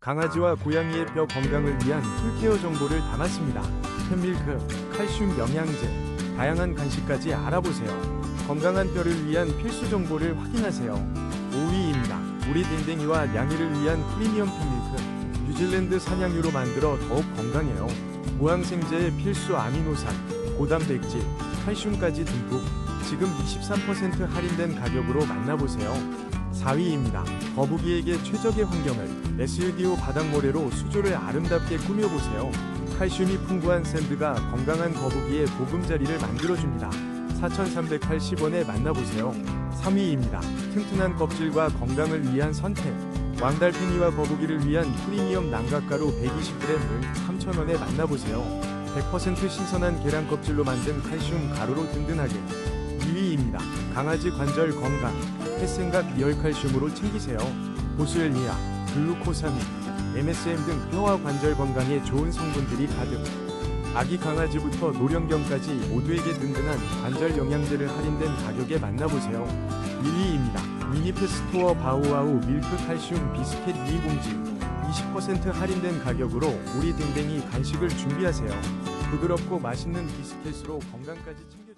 강아지와 고양이의 뼈 건강을 위한 풀케어 정보를 담았습니다. 캔밀크, 칼슘 영양제, 다양한 간식까지 알아보세요. 건강한 뼈를 위한 필수 정보를 확인하세요. 5위입니다. 우리 댕댕이와 양이를 위한 프리미엄 캔밀크. 뉴질랜드 산양유로 만들어 더욱 건강해요. 무항생제의 필수 아미노산, 고단백질, 칼슘까지 듬뿍. 지금 23% 할인된 가격으로 만나보세요. 4위입니다. 거북이에게 최적의 환경을 SUDO 바닥모래로 수조를 아름답게 꾸며보세요. 칼슘이 풍부한 샌드가 건강한 거북이의 보금자리를 만들어줍니다. 4,380원에 만나보세요. 3위입니다. 튼튼한 껍질과 건강을 위한 선택. 왕달팽이와 거북이를 위한 프리미엄 난각가루 120g을 3,000원에 만나보세요. 100% 신선한 계란 껍질로 만든 칼슘 가루로 든든하게. 2위입니다. 강아지 관절 건강. 햇생각 리얼칼슘으로 챙기세요. 보슬리아, 글루코사민, MSM 등 뼈와 관절 건강에 좋은 성분들이 가득. 아기 강아지부터 노령견까지 모두에게 든든한 관절 영양제를 할인된 가격에 만나보세요. 1위입니다. 미니프 스토어 바우와우 밀크 칼슘 비스켓 2공지 20% 할인된 가격으로 우리 댕댕이 간식을 준비하세요. 부드럽고 맛있는 비스켓으로 건강까지 챙겨